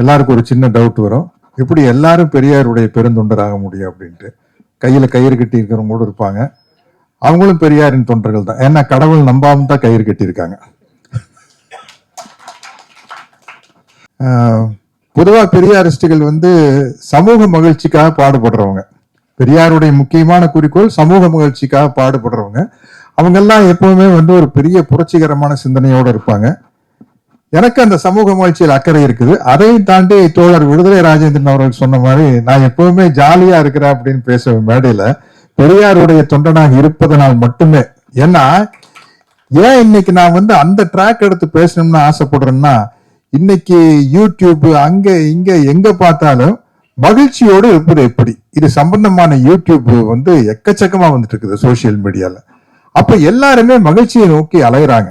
எல்லாருக்கும் ஒரு சின்ன டவுட் வரும். எப்படி எல்லாரும் பெரியாருடைய பெருந்தொண்டராக முடியும் அப்படின்ட்டு. கையில் கயிறு கட்டி இருக்கிறவங்க கூட இருப்பாங்க. அவங்களும் பெரியாரின் தொண்டர்கள் தான். ஏன்னா கடவுள் நம்பாம தான் கயிறு கட்டியிருக்காங்க. பொதுவாக பெரியாரிஸ்டுகள் வந்து சமூக மகிழ்ச்சிக்காக பாடுபடுறவங்க. பெரியாருடைய முக்கியமான குறிக்கோள் சமூக மகிழ்ச்சிக்காக பாடுபடுறவங்க. அவங்கெல்லாம் எப்பவுமே வந்து ஒரு பெரிய புரட்சிகரமான சிந்தனையோடு இருப்பாங்க. எனக்கு அந்த சமூக மகிழ்ச்சியில் அக்கறை இருக்குது. அதையும் தாண்டி தோழர் விடுதலை ராஜேந்திரன் அவர்கள் சொன்ன மாதிரி நான் எப்பவுமே ஜாலியா இருக்கிறேன் அப்படின்னு பேச மேடையில பெரியாருடைய தொண்டனாக இருப்பதனால் மட்டுமே. ஏன்னா ஏன் இன்னைக்கு நான் வந்து அந்த ட்ராக் எடுத்து பேசணும்னு ஆசைப்படுறேன்னா இன்னைக்கு யூடியூப் அங்க இங்க எங்க பார்த்தாலும் மகிழ்ச்சியோடு இருப்பது எப்படி? இது சம்பந்தமான யூடியூப் வந்து எக்கச்சக்கமா வந்துட்டு இருக்குது சோசியல் மீடியால அப்ப எல்லாருமே மகிழ்ச்சியை நோக்கி அலையிறாங்க.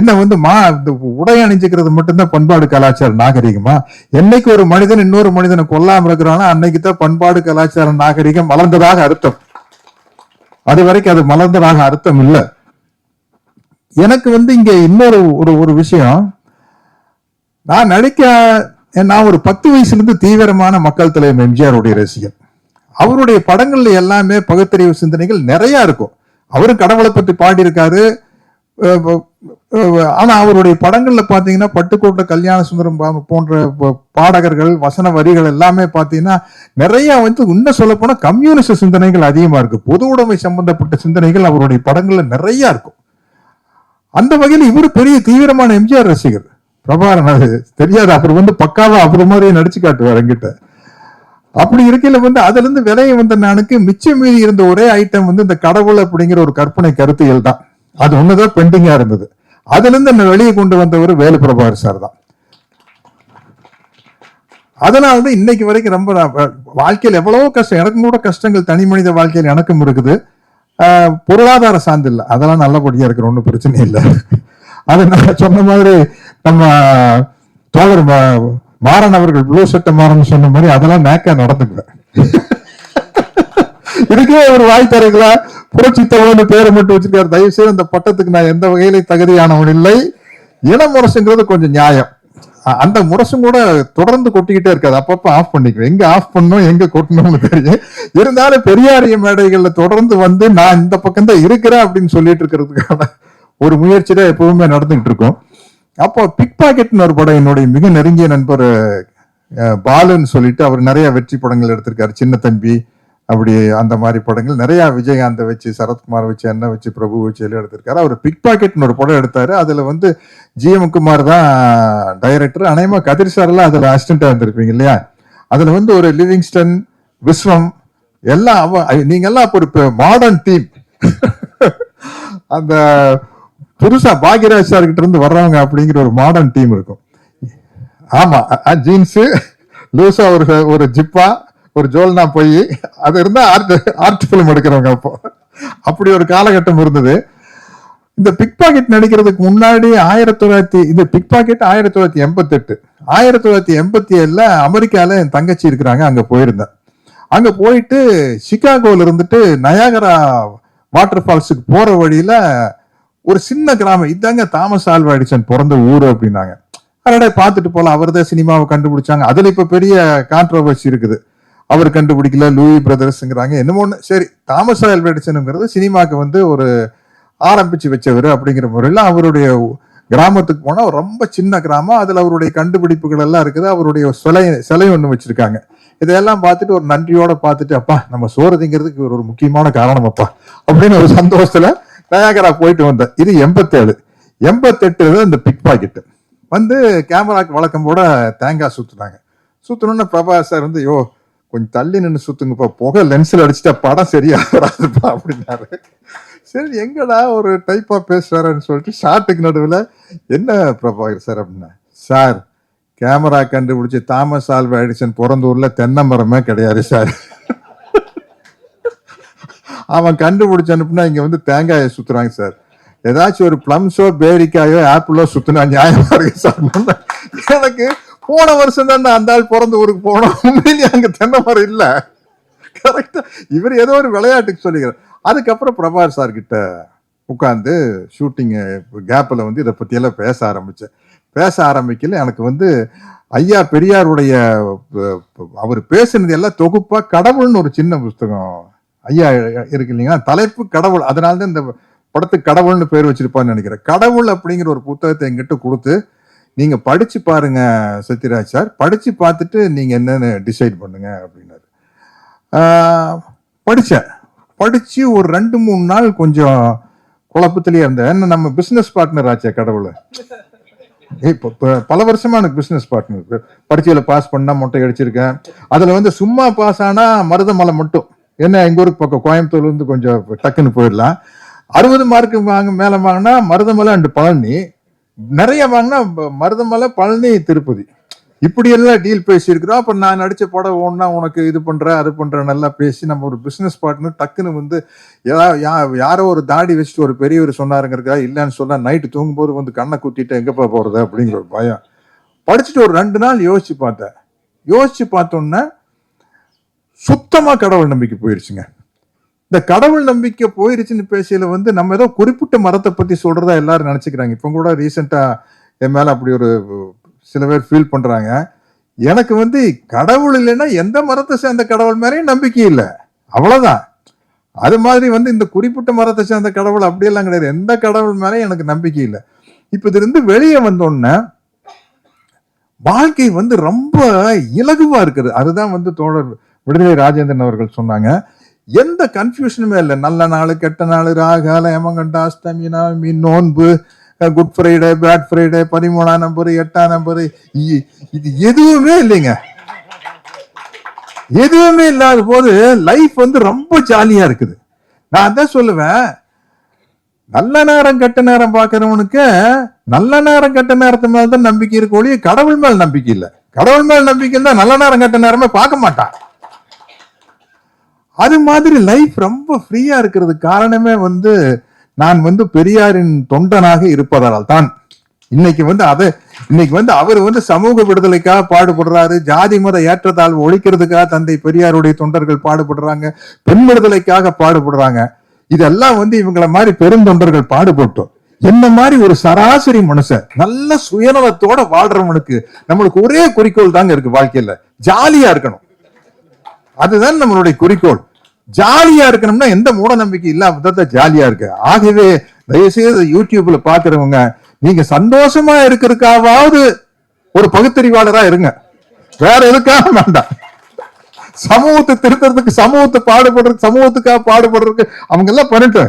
என்ன வந்து மா இந்த உடை அணிஞ்சுக்கிறது மட்டும்தான் பண்பாடு கலாச்சார நாகரிகமா? என்னைக்கு ஒரு மனிதன் இன்னொரு மனிதனை கொல்லாம இருக்கிறானோ அன்னைக்கு தான் பண்பாடு கலாச்சார நாகரிகம் மலர்ந்ததாக அர்த்தம். அது வரைக்கும் அது மலர்ந்ததாக அர்த்தம் இல்லை. எனக்கு வந்து இங்க இன்னொரு ஒரு ஒரு விஷயம். நான் நடிக்க நான் ஒரு பத்து வயசுலேருந்து தீவிரமான மக்கள் தலைவர் எம்ஜிஆருடைய ரசிகன். அவருடைய படங்கள்ல எல்லாமே பகுத்தறிவு சிந்தனைகள் நிறைய இருக்கும். அவரும் கடவுளை பற்றி பாடியிருக்காரு. ஆனா அவருடைய படங்கள்ல பாத்தீங்கன்னா பட்டுக்கோட்டை கல்யாண சுந்தரம் போன்ற பாடகர்கள் வசன வரிகள் எல்லாமே பாத்தீங்கன்னா நிறைய வந்து இன்னும் சொல்ல போனா கம்யூனிஸ்ட் சிந்தனைகள் அதிகமா இருக்கு. பொது உடைமை சம்பந்தப்பட்ட சிந்தனைகள் அவருடைய படங்கள்ல நிறைய இருக்கும். அந்த வகையில் இவரு பெரிய தீவிரமான எம்ஜிஆர் ரசிகர். பிரபாகரன் அது தெரியாது. அப்புறம் வந்து பக்காவா அப்புறம் மாதிரியே நடிச்சு காட்டுவார் என்கிட்ட. அப்படி இருக்கையில வந்து அதுல இருந்து விலைய வந்த நானுக்கு மிச்சம் மீதி இருந்த ஒரே ஐட்டம் வந்து இந்த கடவுள் அப்படிங்கிற ஒரு கற்பனை கருத்தியல் தான். அது ஒண்ணுதான் பெண்டிங்கா இருந்தது. அதுல இருந்து வெளியே கொண்டு வந்தவர் வேலு பிரபாகர் சார் தான். அதனால தான் இன்னைக்கு வரைக்கும் ரொம்ப வாழ்க்கையில் எவ்வளவோ கஷ்டம் எனக்கும் கூட கஷ்டங்கள் தனி மனித வாழ்க்கையில் எனக்கும் இருக்குது. ஆஹ் பொருளாதார சார்ந்து இல்லை. அதெல்லாம் நல்லபடியா இருக்கிற ஒன்றும் பிரச்சனை இல்லை. அது நான் சொன்ன மாதிரி நம்ம தோழர் மா- மாறன் அவர்கள் ப்ளூ சட்டை மாறன் சொன்ன மாதிரி அதெல்லாம் நேக்கா நடந்துக்கிறேன் இதுக்கே ஒரு வாய் தரீங்களா? புரட்சி பேரை மட்டும் வச்சிருக்காரு. தயவு செய்து அந்த பட்டத்துக்கு நான் எந்த வகையில தகுதியானவன் இல்லை. இன முரசுங்கிறது கொஞ்சம் நியாயம். அந்த முரசும் கூட தொடர்ந்து கொட்டிக்கிட்டே இருக்காது. அப்பப்ப ஆஃப் பண்ணிக்குவேன். எங்க ஆஃப் பண்ணணும் எங்க கொட்டணும்னு தெரியும். இருந்தாலும் பெரியாரிய மேடைகள்ல தொடர்ந்து வந்து நான் இந்த பக்கம் தான் இருக்கிறேன் அப்படின்னு சொல்லிட்டு இருக்கிறதுக்கான ஒரு முயற்சி தான் எப்பவுமே நடந்துகிட்டு இருக்கும். அப்போ பிக் பாக்கெட்னு ஒரு படம் என்னுடைய மிக நெருங்கிய நண்பர் பாலுன்னு சொல்லிட்டு அவர் நிறைய வெற்றி படங்கள் எடுத்திருக்காரு. சின்ன தம்பி அப்படி அந்த மாதிரி படங்கள். நிறைய விஜயகாந்த வச்சு சரத்குமார் வச்சு என்ன வச்சு பிரபு வச்சு எல்லாம் எடுத்திருக்காரு. அவர் பிக் பாக்கெட்னு ஒரு படம் எடுத்தாரு. அதுல வந்து ஜிஎம் குமார் தான் டைரக்டர் அனைமா கதிர் சார்லாம் அதில் அதுல அசிஸ்டண்டா இருந்திருப்பீங்க இல்லையா? அதுல வந்து ஒரு லிவிங்ஸ்டன் விஸ்வம் எல்லாம் அவ நீங்க எல்லாம் அப்போ ஒரு மாடர்ன் டீம் அந்த புதுசா பாக்யராஜ் சார் கிட்ட இருந்து வர்றவங்க அப்படிங்கிற ஒரு மாடர்ன் டீம் இருக்கும். ஆமா ஜீன்ஸு லூசா ஒரு ஒரு ஜிப்பா ஒரு ஜோல்னா போய் அது இருந்தால் ஆர்ட் ஆர்ட் ஃபிலிம் எடுக்கிறவங்க அப்போ. அப்படி ஒரு காலகட்டம் இருந்தது. இந்த பிக் பாக்கெட் நடிக்கிறதுக்கு முன்னாடி ஆயிரத்தி தொள்ளாயிரத்தி இந்த பிக் பாக்கெட் ஆயிரத்தி தொள்ளாயிரத்தி எண்பத்தெட்டு. ஆயிரத்தி தொள்ளாயிரத்தி எண்பத்தி ஏழில் அமெரிக்காவில் என் தங்கச்சி இருக்கிறாங்க அங்கே போயிருந்தேன். அங்கே போயிட்டு சிகாகோவில் இருந்துட்டு நயாகரா வாட்டர் ஃபால்ஸுக்கு போகிற வழியில் ஒரு சின்ன கிராமம் இதாங்க தாமஸ் ஆல்வா எடிசன் பிறந்த ஊர் அப்படின்னாங்க. அதோட பார்த்துட்டு போகலாம் அவர் தான் சினிமாவை கண்டுபிடிச்சாங்க. அதில் இப்போ பெரிய கான்ட்ரவர்சி இருக்குது. அவர் கண்டுபிடிக்கல லூயி பிரதர்ஸ்ங்கிறாங்க. என்னமோ ஒன்று சரி தாமஸ் ஆல்வா சினிமாவுக்கு சினிமாக்கு வந்து ஒரு ஆரம்பிச்சு வச்சவர் அப்படிங்கிற முறையில் அவருடைய கிராமத்துக்கு போனால் ரொம்ப சின்ன கிராமம். அதில் அவருடைய கண்டுபிடிப்புகள் எல்லாம் இருக்குது. அவருடைய சிலை சிலை ஒன்று வச்சுருக்காங்க. இதையெல்லாம் பார்த்துட்டு ஒரு நன்றியோட பார்த்துட்டு அப்பா நம்ம சோறு திங்கிறதுக்கு இவர் ஒரு முக்கியமான காரணம் அப்பா அப்படின்னு ஒரு சந்தோஷத்தில் நயாகரா போயிட்டு வந்தேன் இது எண்பத்தேழு. எண்பத்தெட்டு இந்த பிக் பாக்கெட்டு. வந்து கேமராக்கு வழக்கம் போட தேங்காய் சுற்றுனாங்க சுத்தணும்னு பிரபா சார் வந்து யோ கொஞ்சம் தள்ளி நின்று சுத்துங்கப்பா. புகை லென்ஸில் அடிச்சுட்டா படம் சரியா வராதுப்பா அப்படின்னாரு. சரி எங்கடா ஒரு டைப்பாக பேசுறாருன்னு சொல்லிட்டு ஷார்ட்டுக்கு நடுவில் என்ன பிரபாகர் சார் அப்படின்னா சார் கேமரா கண்டுபிடிச்சி தாமஸ் ஆல்வா எடிசன் பிறந்த ஊர்ல தென்னை மரமே கிடையாது சார் அவன் கண்டுபிடிச்சு அனுப்புனா இங்கே வந்து தேங்காயை சுற்றுறாங்க சார் ஏதாச்சும் ஒரு பிளம்ஸோ பேரிக்காயோ ஆப்பிளோ சுத்தினா நியாயமாக இருக்கு சார் எனக்கு போன வருஷம் தான் அந்த ஆள் பிறந்த ஊருக்கு போனோம். உண்மையிலேயே அங்கே தென்னை மரம் இல்லை. கரெக்டாக இவர் ஏதோ ஒரு விளையாட்டுக்கு சொல்லிக்கிறார். அதுக்கப்புறம் பிரபார் சார் கிட்ட உட்காந்து ஷூட்டிங் கேப்பில் வந்து இதை பற்றியெல்லாம் பேச ஆரம்பித்தேன் பேச ஆரம்பிக்கல எனக்கு வந்து ஐயா பெரியாருடைய அவர் பேசினது எல்லாம் தொகுப்பாக கடவுள்னு ஒரு சின்ன புஸ்தகம். ஐயா இருக்கு இல்லைங்களா? தலைப்பு கடவுள். அதனால தான் இந்த படத்துக்கு கடவுள்னு பேர் வச்சிருப்பான்னு நினைக்கிறேன். கடவுள் அப்படிங்கிற ஒரு புத்தகத்தை எங்கிட்ட கொடுத்து நீங்க படிச்சு பாருங்க சத்யராஜ் சார். படிச்சு பார்த்துட்டு நீங்க என்னன்னு டிசைட் பண்ணுங்க அப்படின்னாரு. படித்தேன் படித்து படிச்சு ஒரு ரெண்டு மூணு நாள் கொஞ்சம் குழப்பத்திலேயே இருந்தேன். ஏன்னா நம்ம பிசினஸ் பார்ட்னர் ஆச்சே கடவுள். இப்போ இப்போ பல வருஷமா எனக்கு பிசினஸ் பார்ட்னர் பரீட்சையில பாஸ் பண்ணால் மொட்டை அடிச்சிருக்கேன். அதில் வந்து சும்மா பாஸ் ஆனால் மருதமலை மட்டும். என்ன எங்கள் ஊருக்கு பக்கம் கோயம்புத்தூர்லேருந்து கொஞ்சம் டக்குன்னு போயிடலாம். அறுபது மார்க்கு வாங்க மேலே வாங்கினா மருதமலை அண்டு பழனி. நிறைய வாங்கினா மருதமலை பழனி திருப்பதி. இப்படி எல்லாம் டீல் பேசியிருக்கிறோம். அப்ப நான் நடிச்ச படம் ஒன்னா உனக்கு இது பண்ணுறேன் அது பண்றேன் நல்லா பேசி நம்ம ஒரு பிசினஸ் பார்ட்னர் டக்குன்னு வந்து யா- யாரோ ஒரு தாடி வச்சுட்டு ஒரு பெரியவர் சொன்னாருங்கிறக்கா இல்லைன்னு சொன்னா நைட்டு தூங்கும்போது வந்து கண்ணை குத்திட்டு எங்கப்பா போறது அப்படிங்கிற ஒரு பயம். படிச்சுட்டு ஒரு ரெண்டு நாள் யோசிச்சு பார்த்தேன். யோசிச்சு பார்த்தோன்னே சுத்தமா கடவுள் நம்பிக்கை போயிருச்சுங்க. இந்த கடவுள் நம்பிக்கை போயிருச்சுன்னு பேசியில வந்து நம்ம ஏதோ குறிப்பிட்ட மரத்தை பத்தி சொல்றதா எல்லாரும் நினைச்சுக்கிறாங்க. இப்போ கூட ரீசெண்டா என் மேல அப்படி ஒரு சில பேர் ஃபீல் பண்றாங்க. எனக்கு வந்து கடவுள் இல்லைன்னா எந்த மரத்தை சேர்ந்த கடவுள் மேலேயும் நம்பிக்கை இல்லை. அவ்வளவுதான். அது மாதிரி வந்து இந்த குறிப்பிட்ட மரத்தை சேர்ந்த கடவுள் அப்படியெல்லாம் கிடையாது. எந்த கடவுள் மேலேயும் எனக்கு நம்பிக்கை இல்லை. இப்ப இதுலேருந்து வெளியே வந்தோடனே வாழ்க்கை வந்து ரொம்ப இலகுவா இருக்குது. அதுதான் வந்து தோழர் விடுதலை ராஜேந்திரன் அவர்கள் சொன்னாங்க. எந்த கன்ஃபியூஷனுமே இல்லை. நல்ல நாள் கெட்ட நாள் ராகால ஏமங்கண்டா அஷ்டமி நவமி நோன்பு குட் ஃப்ரைடே பேட் ஃப்ரைடே பதிமூணாம் நம்பர் எட்டாம் நம்பர் இது எதுவுமே இல்லைங்க. எதுவுமே இல்லாத போது லைஃப் வந்து ரொம்ப ஜாலியா இருக்குது. நான் அதான் சொல்லுவேன். நல்ல நேரம் கெட்ட நேரம் பார்க்கறவனுக்கு நல்ல நேரம் கெட்ட நேரத்து மேல தான் நம்பிக்கை இருக்கு ஒழிய கடவுள் மேல் நம்பிக்கை இல்லை. கடவுள் மேல் நம்பிக்கை இருந்தா நல்ல நேரம் கெட்ட நேரமே பார்க்க மாட்டான். அது மாதிரி லைஃப் ரொம்ப ஃப்ரீயா இருக்கிறது காரணமே வந்து நான் வந்து பெரியாரின் தொண்டனாக இருப்பதால் தான். இன்னைக்கு வந்து அதை இன்னைக்கு வந்து அவர் வந்து சமூக விடுதலைக்காக பாடுபடுறாரு ஜாதி மத ஏற்றத்தாழ்வு ஒழிக்கிறதுக்காக தந்தை பெரியாருடைய தொண்டர்கள் பாடுபடுறாங்க பெண் விடுதலைக்காக பாடுபடுறாங்க. இதெல்லாம் வந்து இவங்கள மாதிரி பெருந்தொண்டர்கள் பாடுபட்டோம். என்ன மாதிரி ஒரு சராசரி மனுஷன் நல்ல சுயநலத்தோட வாழ்றவனுக்கு நம்மளுக்கு ஒரே குறிக்கோள் தாங்க இருக்கு வாழ்க்கையில. ஜாலியா இருக்கணும். அதுதான் நம்மளுடைய குறிக்கோள். ஜாலியா இருக்கணும்னா எந்த மூட நம்பிக்கை இல்லாம தான் ஜாலியா இருக்கு. ஆகவே தயவுசெய்து யூடியூப்ல பாக்குறவங்க நீங்க சந்தோஷமா இருக்கிறதுக்காவது ஒரு பகுத்தறிவாளரா இருங்க. வேற எதுக்காக வேண்டாம். சமூகத்தை திருத்துறதுக்கு சமூகத்தை பாடுபடுறதுக்கு சமூகத்துக்காக பாடுபடுறதுக்கு அவங்க எல்லாம் பண்ணிட்டு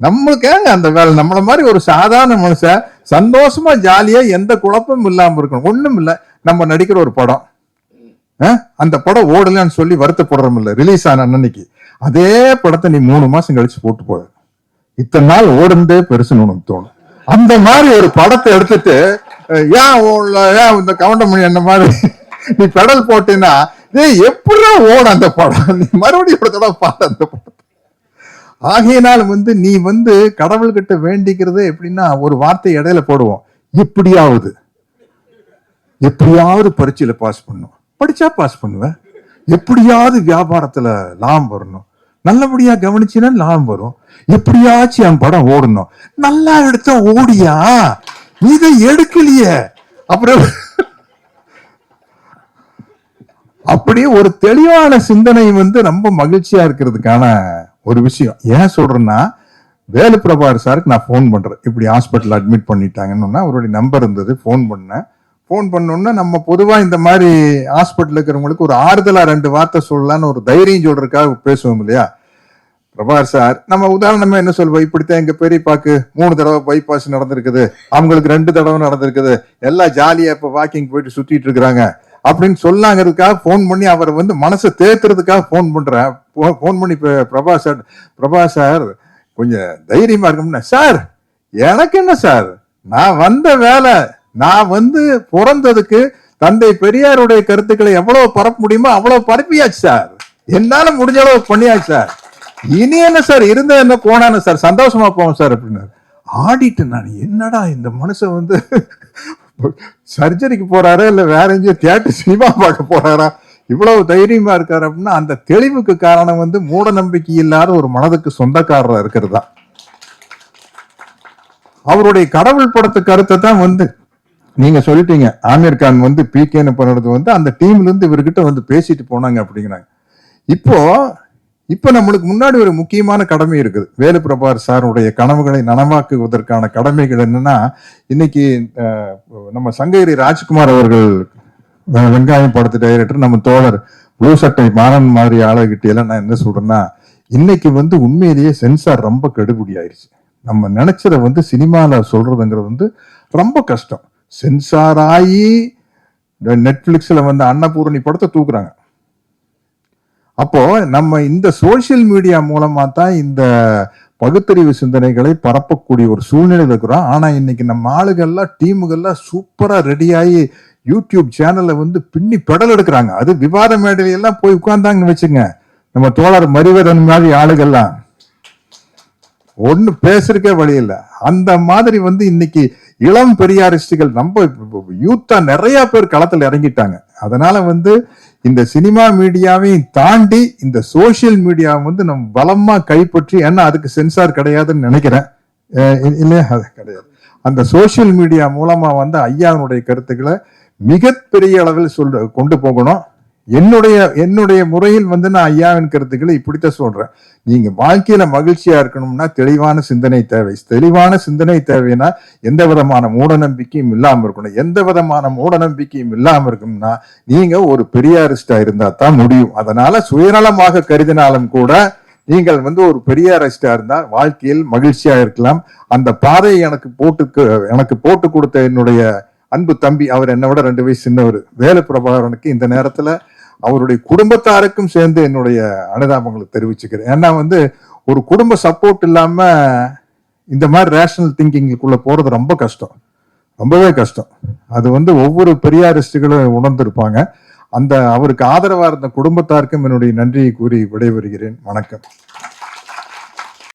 நம்மளுக்கு ஏங்க அந்த வேலை? நம்மள மாதிரி ஒரு சாதாரண மனுஷன் சந்தோஷமா ஜாலியா எந்த குழப்பமும் இல்லாம இருக்கணும். ஒண்ணும் இல்ல நம்ம நடிக்கிற ஒரு படம். அந்த படம் ஓடலன்னு சொல்லி வருத்தப்படுறோம் இல்ல. ரிலீஸ் ஆன அன்னைக்கு அதே படத்தை நீ மூணு மாசம் கழிச்சு போட்டு போற இத்தனை நாள் ஓடுந்தே பெருசுன்னு உனக்கு தோணும். அந்த மாதிரி ஒரு படத்தை எடுத்துட்டு ஏன் ஏன் இந்த கவுண்டமணி என்ன மாதிரி? நீ பெடல் போட்டீங்கன்னா ஏய் எப்படிடா ஓடும் அந்த படம்? நீ மறுபடியும் ஒரு தடவை பாரு அந்த படம் ஆகையினால் வந்து நீ வந்து கடவுள்கிட்ட வேண்டிக்கிறது எப்படின்னா ஒரு வார்த்தை இடையில போடுவோம். எப்படியாவது. எப்படியாவது பரீட்சையில பாஸ் பண்ணும் படிச்சா பாஸ் பண்ணுவேன். எப்படியாவது வியாபாரத்துல லாபம் வரணும். நல்லபடியா கவனிச்சுன்னா லாபம் வரும். எப்படியாச்சும் என் படம் ஓடணும். நல்லா எடுத்தா ஓடியா? இதை எடுக்கலையே. அப்புறம் அப்படி ஒரு தெளிவான சிந்தனை வந்து ரொம்ப மகிழ்ச்சியா இருக்கிறதுக்கான ஒரு விஷயம். ஏன் சொல்றேன்னா வேலு பிரபாகர் சாருக்கு நான் ஃபோன் பண்றேன். இப்படி ஹாஸ்பிட்டல் அட்மிட் பண்ணிட்டாங்கன்னு அவருடைய நம்பர் இருந்தது. ஃபோன் பண்ணேன். ஃபோன் பண்ணோன்னா நம்ம பொதுவாக இந்த மாதிரி ஹாஸ்பிட்டல் இருக்கிறவங்களுக்கு ஒரு ஆறுதலாக ரெண்டு வார்த்தை சொல்லலாம்னு ஒரு தைரியம் சொல்றதுக்காக பேசுவோம் இல்லையா? பிரபாகர் சார் நம்ம உதாரணமா என்ன சொல்வோம்? இப்படித்தான் எங்க பெரியப்பாக்கு மூணு தடவை பைபாஸ் நடந்திருக்குது. அவங்களுக்கு ரெண்டு தடவை நடந்திருக்குது. எல்லாம் ஜாலியா இப்ப வாக்கிங் போயிட்டு சுத்திட்டு இருக்கிறாங்க. அப்படின்னு சொல்லாங்கிறதுக்காக ஃபோன் பண்ணி அவரை வந்து மனசை தேத்துறதுக்காக ஃபோன் பண்றேன். ஃபோன் பண்ணி இப்போ பிரபா சார் பிரபா சார் கொஞ்சம் தைரியமா இருக்கும்னா சார் எனக்கு என்ன சார்? நான் வந்த வேலை நான் வந்து பிறந்ததுக்கு தந்தை பெரியாருடைய கருத்துக்களை எவ்வளவு பரப்ப முடியுமோ அவ்வளவு பரப்பியாச்சு சார். என்னால முடிஞ்ச அளவு பண்ணியாச்சு சார். இனி என்ன சார்? இருந்த என்ன போனானு சார்? சந்தோஷமா போவோம் சார் அப்படின்னாரு. ஆடிட்டு நான் என்னடா இந்த மனுஷன் வந்து சர்ஜரிக்கு போறாரா இல்ல வேற எங்கேயோ தியேட்டர் சினிமா பார்க்க போறாரா? இவ்வளவு தைரியமா இருக்காரு அப்படின்னா அந்த தெளிவுக்கு காரணம் வந்து மூட நம்பிக்கை இல்லாத ஒரு மனதுக்கு சொந்தக்காரரா இருக்கிறது தான். அவருடைய கடவுள் படத்து கருத்தை தான் வந்து நீங்க சொல்லிட்டீங்க ஆமீர் கான் வந்து பிகேன்னு பண்ணுறது வந்து அந்த டீம்ல இருந்து இவர்கிட்ட வந்து பேசிட்டு போனாங்க அப்படிங்கிறாங்க. இப்போ இப்போ நம்மளுக்கு முன்னாடி ஒரு முக்கியமான கடமை இருக்குது. வேலு பிரபார் சாருடைய கனவுகளை நனவாக்குவதற்கான கடமைகள் என்னன்னா இன்னைக்கு நம்ம சங்ககிரி ராஜ்குமார் அவர்கள் வெங்காயம் படத்து டைரக்டர் நம்ம தோழர் ப்ளூ சட்டை மாறன் மாதிரி ஆளுகிட்ட எல்லாம் நான் என்ன சொல்றேன்னா இன்னைக்கு வந்து உண்மையிலேயே சென்சார் ரொம்ப கெடுபடி ஆயிடுச்சு நம்ம நினைச்சத வந்து சினிமாவில் சொல்றதுங்கிறது வந்து ரொம்ப கஷ்டம். சென்சார் ஆகி நெட்ஃப்ளிக்ஸில் வந்து அன்னபூரணி படத்தை தூக்குறாங்க. அப்போ நம்ம இந்த சோஷியல் மீடியா மூலமா தான் இந்த பகுத்தறிவு சிந்தனைகளை பரப்பக்கூடிய ஒரு சூழ்நிலையில் இருக்கிறோம். ஆனால் இன்னைக்கு நம்ம ஆளுகள்லாம் டீமுகள்லாம் சூப்பராக ரெடியாகி யூடியூப் சேனலை வந்து பின்னி பெடல் எடுக்கிறாங்க. அது விவாத மேடையில போய் உட்கார்ந்தாங்கன்னு வச்சுங்க நம்ம தோழர் மறிவதன் மாதிரி ஆளுகள்லாம். ஒன்று பேசுறக்கே வழி இல்லை. அந்த மாதிரி வந்து இன்னைக்கு இளம் பெரியாரிஸ்டுகள் நம்ம யூத்தா நிறைய பேர் களத்தில் இறங்கிட்டாங்க. அதனால வந்து இந்த சினிமா மீடியாவையும் தாண்டி இந்த சோஷியல் மீடியா வந்து நம்ம பலமா கைப்பற்றி ஏன்னா அதுக்கு சென்சார் கிடையாதுன்னு நினைக்கிறேன். இல்லையா? அது கிடையாது. அந்த சோஷியல் மீடியா மூலமா வந்து ஐயாவினுடைய கருத்துக்களை மிகப்பெரிய அளவில் சொல்ற கொண்டு போகணும். என்னுடைய என்னுடைய முறையில் வந்து நான் ஐயாவின் கருத்துக்களை இப்படித்தான் சொல்றேன். நீங்க வாழ்க்கையில மகிழ்ச்சியா இருக்கணும்னா தெளிவான சிந்தனை தேவை. தெளிவான சிந்தனை தேவைன்னா எந்த விதமான மூட நம்பிக்கையும் இல்லாம இருக்கணும். எந்த விதமான மூட நம்பிக்கையும் இல்லாம இருக்கணும்னா நீங்க ஒரு பெரியாரிஸ்டா இருந்தா தான் முடியும். அதனால சுயநலமாக கருதினாலும் கூட நீங்கள் வந்து ஒரு பெரிய பெரியாரிஸ்டா இருந்தால் வாழ்க்கையில் மகிழ்ச்சியா இருக்கலாம். அந்த பாதையை எனக்கு போட்டு எனக்கு போட்டு கொடுத்த என்னுடைய அன்பு தம்பி அவர் என்னை விட ரெண்டு வயசு சின்னவர். வேலு பிரபாகரனுக்கு இந்த நேரத்துல அவருடைய குடும்பத்தாருக்கும் சேர்ந்து என்னுடைய அனுதாபங்களை தெரிவிச்சுக்கிறேன். ஏன்னா வந்து ஒரு குடும்ப சப்போர்ட் இல்லாம இந்த மாதிரி ரேஷனல் திங்கிங்குள்ள போறது ரொம்ப கஷ்டம். ரொம்பவே கஷ்டம். அது வந்து ஒவ்வொரு பெரியாரிஸ்டுகளும் உணர்ந்திருப்பாங்க. அந்த அவருக்கு ஆதரவாக இருந்த குடும்பத்தாருக்கும் என்னுடைய நன்றியை கூறி விடைபெறுகிறேன். வணக்கம்.